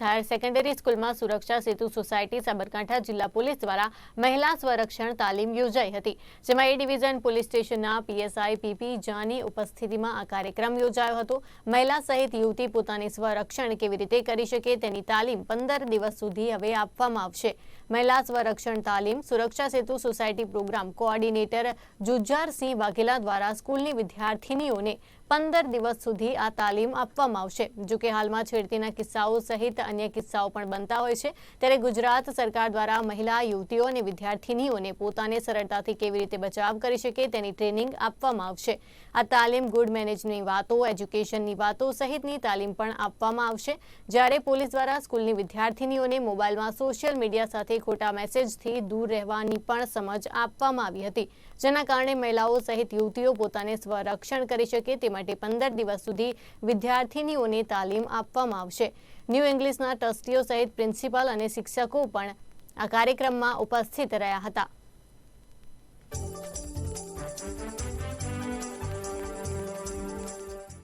Higher secondary સ્કૂલમાં સુરક્ષા Setu society Sabarkantha જિલ્લા પોલીસ દ્વારા મહિલા સ્વરક્ષણ તાલીમ યોજાઈ હતી, જેમાં એ ડિવિઝન પોલીસ સ્ટેશનના પીએસઆઈ પીપી જાની ઉપસ્થિતિમાં આ કાર્યક્રમ યોજાયો હતો. મહિલા સહિત યુવતી પોતાની સ્વરક્ષણ કેવી રીતે કરી શકે તેની તાલીમ પંદર દિવસ સુધી હવે આપવામાં આવશે. મહિલા સ્વરક્ષણ તાલીમ Suraksha Setu society program coordinator Jujjarsinh Vaghela દ્વારા સ્કૂલની વિદ્યાર્થીનીઓને પંદર દિવસ સુધી આ તાલીમ આપવામાં આવશે. જોકે હાલમાં છેડતીના કિસ્સાઓ સહિત અન્ય કિસ્સાઓ પણ બનતા હોય છે. ત્યારે ગુજરાત સરકાર દ્વારા મહિલા, યુવતીઓ અને વિદ્યાર્થીનીઓને પોતાને સરળતાથી કેવી રીતે બચાવ કરી શકે તેની ટ્રેનિંગ આપવામાં આવશે. આ તાલીમ ગુડ મેનેજની વાતો, એજ્યુકેશનની વાતો સહિતની તાલીમ પણ આપવામાં આવશે. જ્યારે પોલીસ દ્વારા સ્કૂલની વિદ્યાર્થીનીઓને મોબાઈલમાં સોશિયલ મીડિયા સાથે ખોટા મેસેજથી દૂર રહેવાની પણ સમજ આપવામાં આવી હતી. જેના કારણે મહિલાઓ સહિત યુવતીઓ પોતાને સ્વરક્ષણ કરી શકે તે માટે પંદર દિવસ સુધી વિદ્યાર્થીનીઓને તાલીમ આપવામાં આવશે. ન્યૂ ઇંગ્લિશના ટ્રસ્ટીઓ સહિત પ્રિન્સિપાલ અને શિક્ષકો પણ આ કાર્યક્રમમાં ઉપસ્થિત રહ્યા હતા.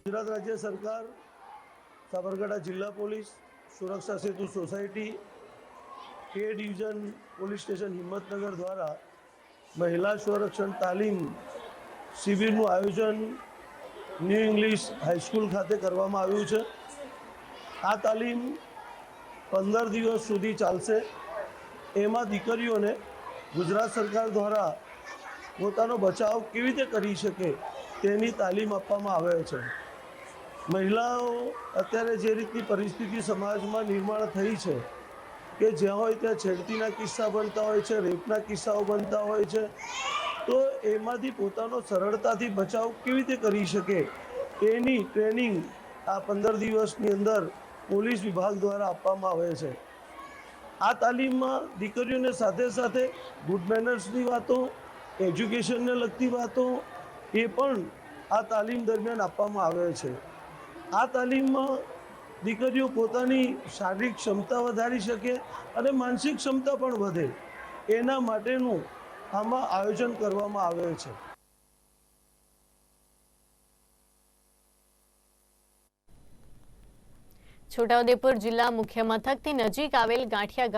ગુજરાત રાજ્ય સરકાર, સાબરકાંઠા જિલ્લા police, Suraksha Setu society K division police station Himmatnagar દ્વારા મહિલા સંરક્ષણ તાલીમ શિબિરનું આયોજન ન્યૂ ઇંગ્લિશ હાઈસ્કૂલ ખાતે કરવામાં આવ્યું છે. આ તાલીમ પંદર દિવસ સુધી ચાલશે. એમાં દીકરીઓને ગુજરાત સરકાર દ્વારા પોતાનો બચાવ કેવી રીતે કરી શકે તેની તાલીમ આપવામાં આવે છે. મહિલાઓ અત્યારે જે રીતની પરિસ્થિતિ સમાજમાં નિર્માણ થઈ છે કે જ્યાં હોય ત્યાં છેડતીના કિસ્સા બનતા હોય છે, રેપના કિસ્સાઓ બનતા હોય છે, તો એમાંથી પોતાનો સરળતાથી બચાવ કેવી રીતે કરી શકે એની ટ્રેનિંગ આ પંદર દિવસની અંદર પોલીસ વિભાગ દ્વારા આપવામાં આવે છે. આ તાલીમમાં દીકરીઓને સાથે સાથે ગુડ મેનર્સની વાતો, એજ્યુકેશનને લગતી વાતો એ પણ આ તાલીમ દરમિયાન આપવામાં આવે છે. આ તાલીમમાં દીકરીઓ પોતાની શારીરિક ક્ષમતા વધારી શકે અને માનસિક ક્ષમતા પણ વધે. એના માટેનું આમાં આયોજન કરવામાં આવે છે. છોટાઉદેપુર જિલ્લા મુખ્ય મથકથી નજીક આવેલ ગાંઠિયા